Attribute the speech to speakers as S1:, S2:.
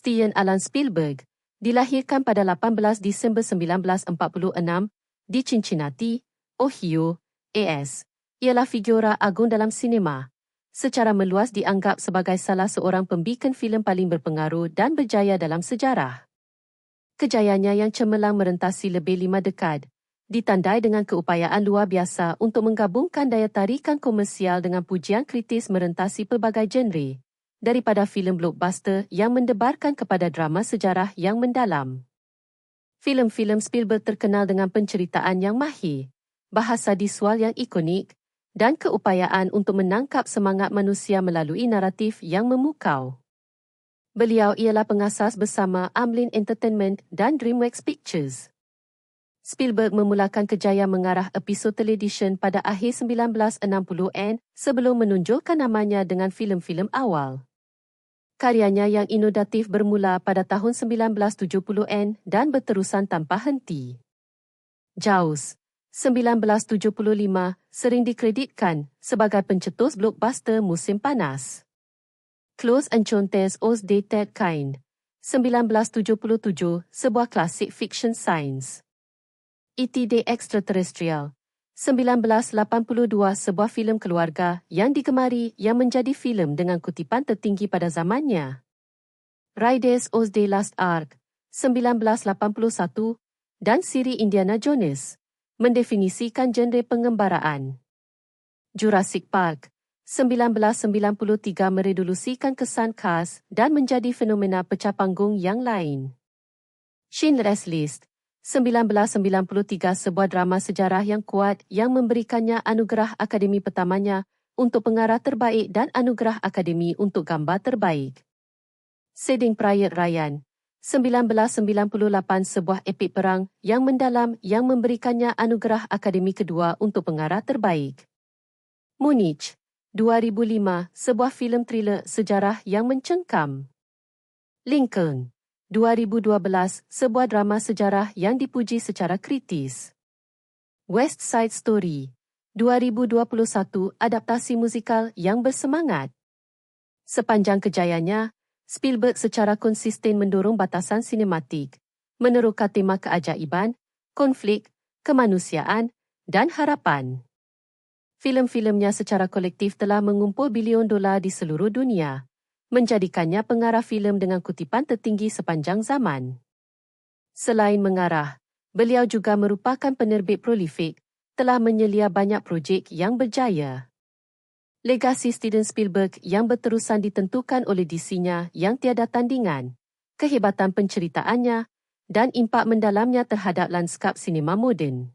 S1: Steven Alan Spielberg, dilahirkan pada 18 Disember 1946 di Cincinnati, Ohio, AS. Ialah figura agung dalam sinema. Secara meluas dianggap sebagai salah seorang pembikin filem paling berpengaruh dan berjaya dalam sejarah. Kejayaannya yang cemerlang merentasi lebih lima dekad, ditandai dengan keupayaan luar biasa untuk menggabungkan daya tarikan komersial dengan pujian kritis merentasi pelbagai genre daripada filem blockbuster yang mendebarkan kepada drama sejarah yang mendalam. Filem-filem Spielberg terkenal dengan penceritaan yang mahir, bahasa visual yang ikonik dan keupayaan untuk menangkap semangat manusia melalui naratif yang memukau. Beliau ialah pengasas bersama Amblin Entertainment dan DreamWorks Pictures. Spielberg memulakan kejayaan mengarah episod televisyen pada akhir 1960-an sebelum menunjukkan namanya dengan filem-filem awal. Karyanya yang inovatif bermula pada tahun 1970-an dan berterusan tanpa henti. Jaws, 1975, sering dikreditkan sebagai pencetus blockbuster musim panas. Close Enchantes os de Ted Kind, 1977, sebuah klasik fiction science. E.T. The Extraterrestrial, 1982 sebuah filem keluarga yang digemari yang menjadi filem dengan kutipan tertinggi pada zamannya. Raiders of the Last Ark 1981 dan siri Indiana Jones mendefinisikan genre pengembaraan. Jurassic Park 1993 meredulusikan kesan khas dan menjadi fenomena pecah panggung yang lain. Schindler's List 1993 sebuah drama sejarah yang kuat yang memberikannya anugerah akademi pertamanya untuk pengarah terbaik dan anugerah akademi untuk gambar terbaik. Saving Private Ryan 1998 sebuah epik perang yang mendalam yang memberikannya anugerah akademi kedua untuk pengarah terbaik. Munich 2005 sebuah filem thriller sejarah yang mencengkam. Lincoln 2012, sebuah drama sejarah yang dipuji secara kritis. West Side Story 2021, adaptasi musikal yang bersemangat. Sepanjang kejayaannya, Spielberg secara konsisten mendorong batasan sinematik, meneroka tema keajaiban, konflik, kemanusiaan dan harapan. Filem-filmnya secara kolektif telah mengumpul bilion dolar di seluruh dunia menjadikannya pengarah filem dengan kutipan tertinggi sepanjang zaman. Selain mengarah, beliau juga merupakan penerbit prolifik, telah menyelia banyak projek yang berjaya. Legasi Steven Spielberg yang berterusan ditentukan oleh DC-nya yang tiada tandingan, kehebatan penceritaannya dan impak mendalamnya terhadap lanskap sinema moden.